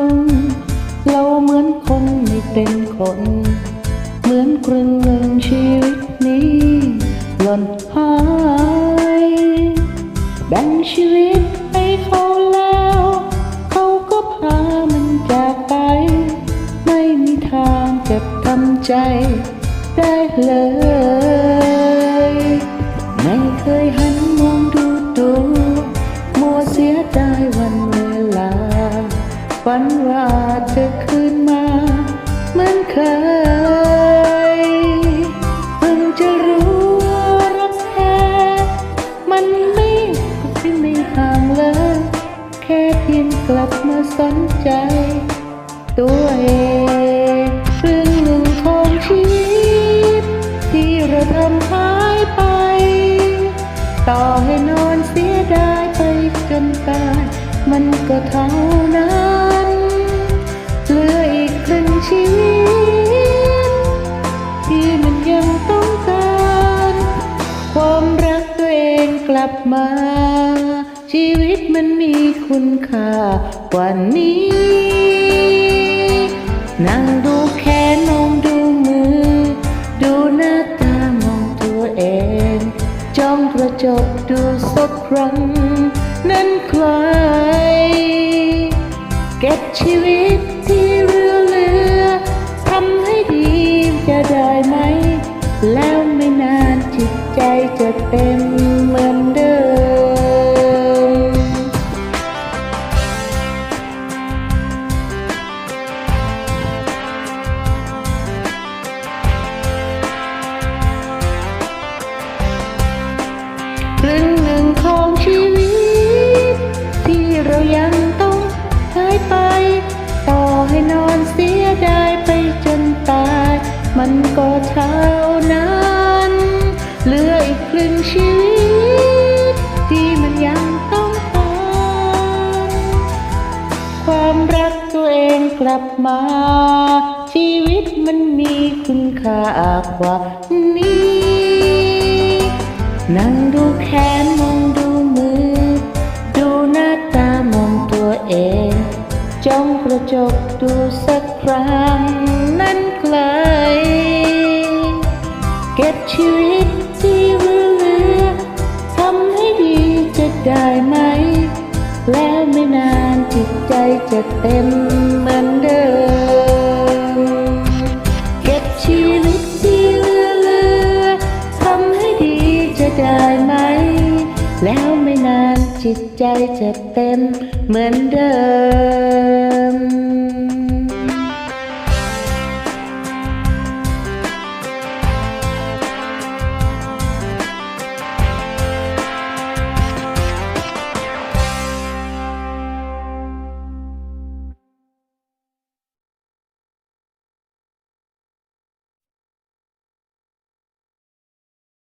ลง เราเหมือนคนไม่เป็นคน เหมือนครึ่งหนึ่งชีวิตนี้หล่นหายแบ่งชีวิตให้เขาแล้ว เขาก็พามันจากไป ไม่มีทางเก็บทำใจได้เลยไม่เคยหันมองดูตัวมัวเสียดายวันวลา ฝันว่าจะคืนมาเหมือนเคยเพิ่งจะรู้ว่ารักแท้มันไม่ไม่ไม่ห่างเลย แค่เพียงกลับมาสนใจ ตัวเองครึ่งหนึ่งของชีวิต ที่เราทำหายไป ต่อให้นอนเสียดายไปจนตาย มันก็ท่า บมา ชีวิตมันมีคุณค่ากว่านี้ นั่งดูแขนมองดูมือ ดูหน้าตามองตัวเอง จ้องกระจกดูสักครั้ง นั้นใคร เก็บชีวิตที่เหลือเหลือทำให้ดีจะได้ไหม แล้วไม่นานจิตใจจะเต็มเหมือนเดิม กครึ่งชีวิต ที่มันยังต้องการความรักตัวเองกลับมา ชีวิตมันมีคุณค่ากว่านี้ นั่งดูแขนมองดูมือ ดูหน้าตามองตัวเองจ้องกระจกดูสักครั้งนั้นไกล แล้วไม่นานจิตใจจะเต็มเหมือนเดิม เก็บชีวิตที่เหลือเลือทำให้ดีจะได้ไหม แล้วไม่นานจิตใจจะเต็มเหมือนเดิม